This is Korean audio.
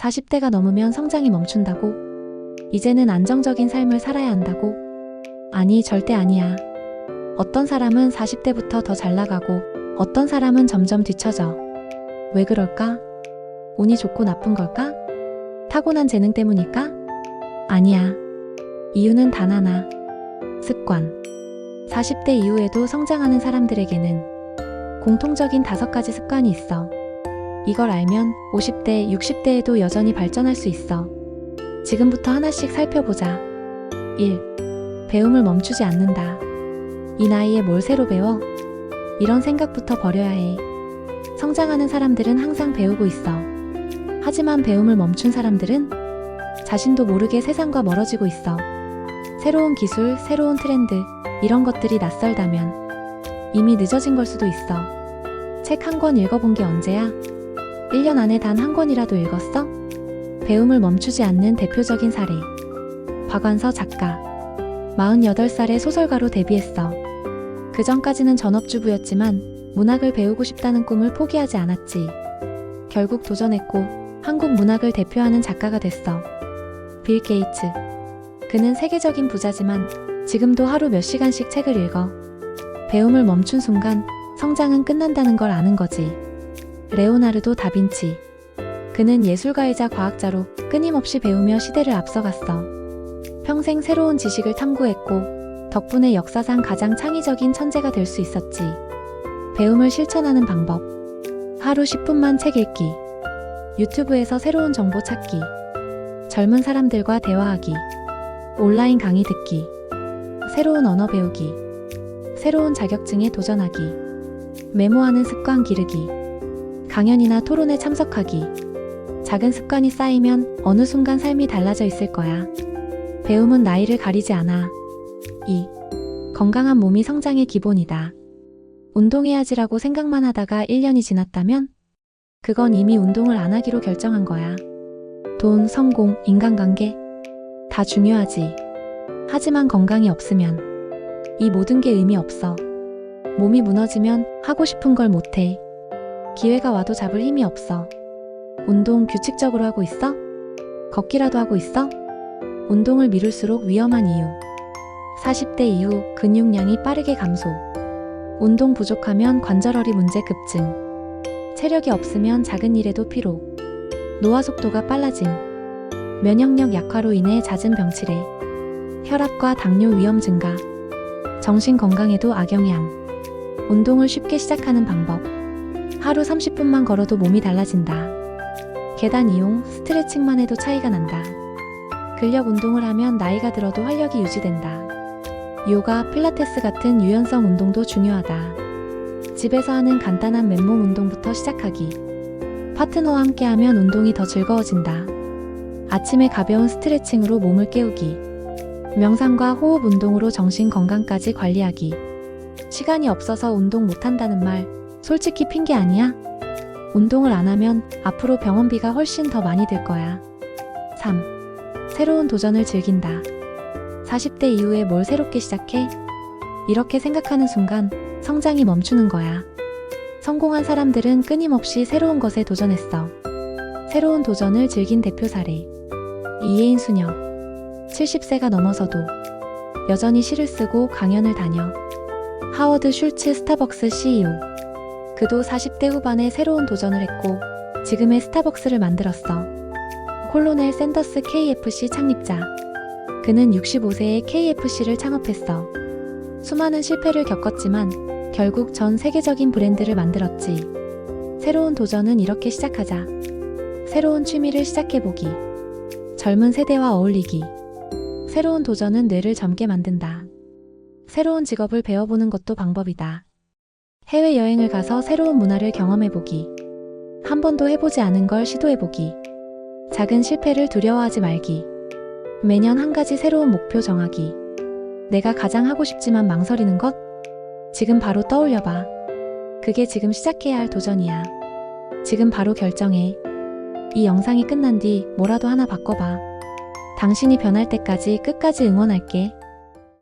40대가 넘으면 성장이 멈춘다고? 이제는 안정적인 삶을 살아야 한다고? 아니, 절대 아니야. 어떤 사람은 40대부터 더 잘 나가고, 어떤 사람은 점점 뒤처져. 왜 그럴까? 운이 좋고 나쁜 걸까? 타고난 재능 때문일까? 아니야. 이유는 단 하나. 습관. 40대 이후에도 성장하는 사람들에게는 공통적인 다섯 가지 습관이 있어. 이걸 알면 50대, 60대에도 여전히 발전할 수 있어. 지금부터 하나씩 살펴보자. 1. 배움을 멈추지 않는다. 이 나이에 뭘 새로 배워? 이런 생각부터 버려야 해. 성장하는 사람들은 항상 배우고 있어. 하지만 배움을 멈춘 사람들은 자신도 모르게 세상과 멀어지고 있어. 새로운 기술, 새로운 트렌드, 이런 것들이 낯설다면 이미 늦어진 걸 수도 있어. 책 한 권 읽어본 게 언제야? 1년 안에 단 한 권이라도 읽었어? 배움을 멈추지 않는 대표적인 사례. 박완서 작가. 48살에 소설가로 데뷔했어. 그 전까지는 전업주부였지만 문학을 배우고 싶다는 꿈을 포기하지 않았지. 결국 도전했고 한국 문학을 대표하는 작가가 됐어. 빌 게이츠. 그는 세계적인 부자지만 지금도 하루 몇 시간씩 책을 읽어. 배움을 멈춘 순간 성장은 끝난다는 걸 아는 거지. 레오나르도 다빈치. 그는 예술가이자 과학자로 끊임없이 배우며 시대를 앞서갔어. 평생 새로운 지식을 탐구했고, 덕분에 역사상 가장 창의적인 천재가 될 수 있었지. 배움을 실천하는 방법. 하루 10분만 책 읽기. 유튜브에서 새로운 정보 찾기. 젊은 사람들과 대화하기. 온라인 강의 듣기. 새로운 언어 배우기. 새로운 자격증에 도전하기. 메모하는 습관 기르기. 강연이나 토론에 참석하기. 작은 습관이 쌓이면 어느 순간 삶이 달라져 있을 거야. 배움은 나이를 가리지 않아. 2. 건강한 몸이 성장의 기본이다. 운동해야지라고 생각만 하다가 1년이 지났다면 그건 이미 운동을 안 하기로 결정한 거야. 돈, 성공, 인간관계 다 중요하지. 하지만 건강이 없으면 이 모든 게 의미 없어. 몸이 무너지면 하고 싶은 걸 못해. 기회가 와도 잡을 힘이 없어. 운동 규칙적으로 하고 있어? 걷기라도 하고 있어? 운동을 미룰수록 위험한 이유. 40대 이후 근육량이 빠르게 감소. 운동 부족하면 관절허리 문제 급증. 체력이 없으면 작은 일에도 피로. 노화 속도가 빨라짐. 면역력 약화로 인해 잦은 병치레. 혈압과 당뇨 위험 증가. 정신 건강에도 악영향. 운동을 쉽게 시작하는 방법. 하루 30분만 걸어도 몸이 달라진다. 계단 이용, 스트레칭만 해도 차이가 난다. 근력 운동을 하면 나이가 들어도 활력이 유지된다. 요가, 필라테스 같은 유연성 운동도 중요하다. 집에서 하는 간단한 맨몸 운동부터 시작하기. 파트너와 함께하면 운동이 더 즐거워진다. 아침에 가벼운 스트레칭으로 몸을 깨우기. 명상과 호흡 운동으로 정신 건강까지 관리하기. 시간이 없어서 운동 못한다는 말, 솔직히 핑계 아니야? 운동을 안 하면 앞으로 병원비가 훨씬 더 많이 들 거야. 3. 새로운 도전을 즐긴다. 40대 이후에 뭘 새롭게 시작해? 이렇게 생각하는 순간 성장이 멈추는 거야. 성공한 사람들은 끊임없이 새로운 것에 도전했어. 새로운 도전을 즐긴 대표 사례. 이혜인 수녀. 70세가 넘어서도 여전히 시를 쓰고 강연을 다녀. 하워드 슐츠 스타벅스 CEO. 그도 40대 후반에 새로운 도전을 했고 지금의 스타벅스를 만들었어. 콜로넬 샌더스 KFC 창립자. 그는 65세에 KFC를 창업했어. 수많은 실패를 겪었지만 결국 전 세계적인 브랜드를 만들었지. 새로운 도전은 이렇게 시작하자. 새로운 취미를 시작해보기. 젊은 세대와 어울리기. 새로운 도전은 뇌를 젊게 만든다. 새로운 직업을 배워보는 것도 방법이다. 해외여행을 가서 새로운 문화를 경험해보기. 한 번도 해보지 않은 걸 시도해보기. 작은 실패를 두려워하지 말기. 매년 한 가지 새로운 목표 정하기. 내가 가장 하고 싶지만 망설이는 것? 지금 바로 떠올려봐. 그게 지금 시작해야 할 도전이야. 지금 바로 결정해. 이 영상이 끝난 뒤 뭐라도 하나 바꿔봐. 당신이 변할 때까지 끝까지 응원할게.